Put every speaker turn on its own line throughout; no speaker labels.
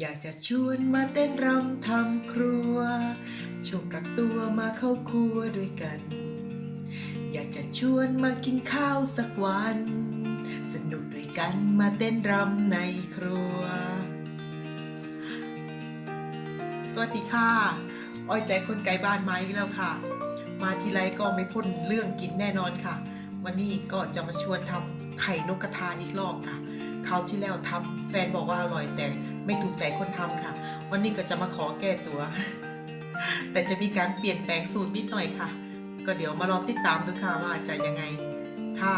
อยากจะชวนมาเต้นรำทำครัวชวงกักตัวมาเข้าครัวด้วยกัน อยากจะชวนมากินข้าวสักวัน สนุกด้วยกันมาเต้นรำในครัว สวัสดีค่ะ อ้อยใจคนไกลบ้านมาอีกแล้วค่ะ มาทีไรก็ไม่พ้นเรื่องกินแน่นอนค่ะ วันนี้ก็จะมาชวนทำไข่นกกระทาอีกรอบค่ะ คราวที่แล้วทำแฟนบอกว่าอร่อยแต่ ไม่ถูกใจคนทำค่ะ วันนี้ก็จะมาขอแก้ตัว แต่จะมีการเปลี่ยนแปลงสูตรนิดหน่อยค่ะ ก็เดี๋ยวมาลองติดตามดูค่ะว่าจะยังไงค่ะ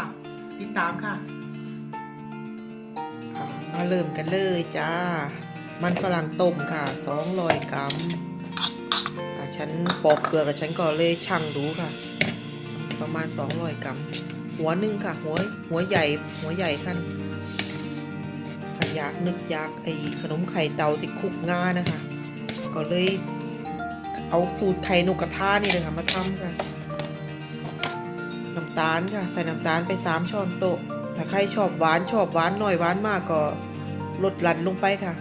ติดตามค่ะ มาเริ่มกันเลยจ้า มันฝรั่งต้มค่ะ200กรัมฉันปอกเปลือกแล้วฉันก็เลยชั่งดูค่ะ ประมาณ200กรัมหัวหนึ่งค่ะ หัวหัวใหญ่หัวใหญ่ขั้น อยากนึกอยากไอ้ขนมไข่เตาที่คุกงานะคะ ก็เลยเอาสูตรไข่นกกระทานี่เลยค่ะมาทำค่ะน้ำตาลค่ะ ใส่น้ำตาลไป 3 ช้อนโต๊ะถ้าใครชอบหวานชอบหวานหน่อยหวานมากก็ลดหลั่นลงไปค่ะ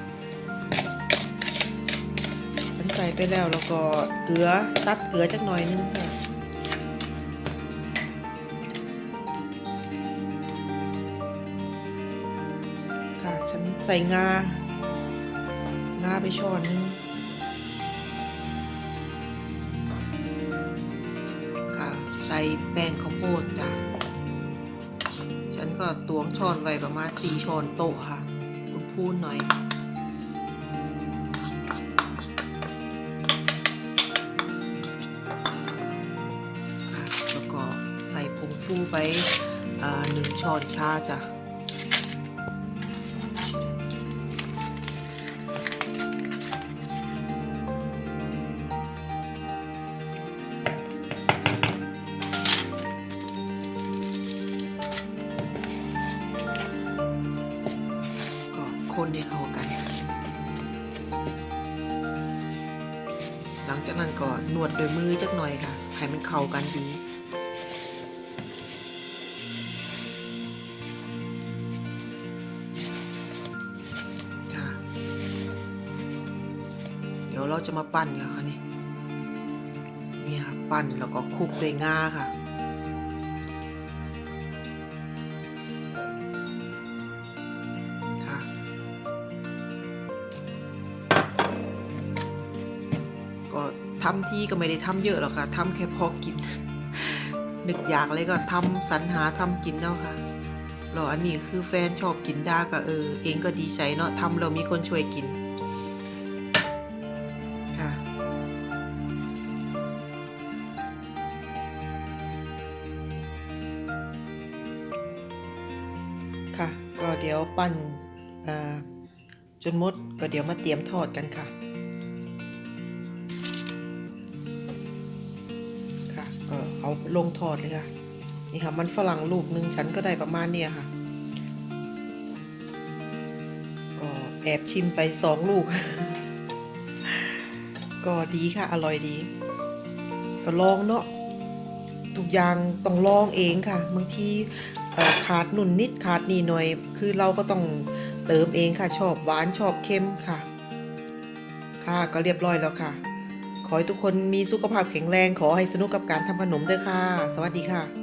ฉันใส่ไปแล้วแล้วก็เกลือตัดเกลือจักหน่อยนึงค่ะ ค่ะ ฉันใส่งา งาไปช้อนนึงค่ะ ใส่แป้งข้าวโพดจ้ะ ฉันก็ตวงช้อนไว้ประมาณสี่ช้อนโต๊ะค่ะพูนๆหน่อยแล้วก็ใส่ผงฟูไปหนึ่งช้อนชาจ้ะ คนให้เข้ากัน หลังจากนั้นก็นวดด้วยมือจักหน่อยค่ะให้มันเข้ากันดีเดี๋ยวเราจะมาปั้นกันค่ะนี่นี่ค่ะปั้นแล้วก็คลุกด้วยงาค่ะ ก็ทำที่ก็ไม่ได้ทำเยอะหรอกค่ะทำแค่พอกิน นึกอยากเลยก็ทำสรรหาทำกินเนาะค่ะแล้วอันนี้คือแฟนชอบกินดาก็เออ เองก็ดีใจเนาะทำเรามีคนช่วยกินค่ะค่ะ ก็เดี๋ยวปั้นเอ่อจนมดก็เดี๋ยวมาเตรียมทอดกันค่ะ ลงทอดเลยค่ะ นี่ค่ะ มันฝรั่งลูกหนึ่งฉันก็ได้ประมาณเนี้ยค่ะ ก็แอบชิมไปสองลูก ก็ดีค่ะ อร่อยดี ก็ลองเนาะทุกอย่างต้องลองเองค่ะบางทีขาดนุ่นนิดขาดนี่หน่อย คือเราก็ต้องเติมเองค่ะ ชอบหวานชอบเค็มค่ะ ค่ะก็เรียบร้อยแล้วค่ะ ขอให้ทุกคนมีสุขภาพแข็งแรง ขอให้สนุกกับการทำขนมด้วยค่ะ สวัสดีค่ะ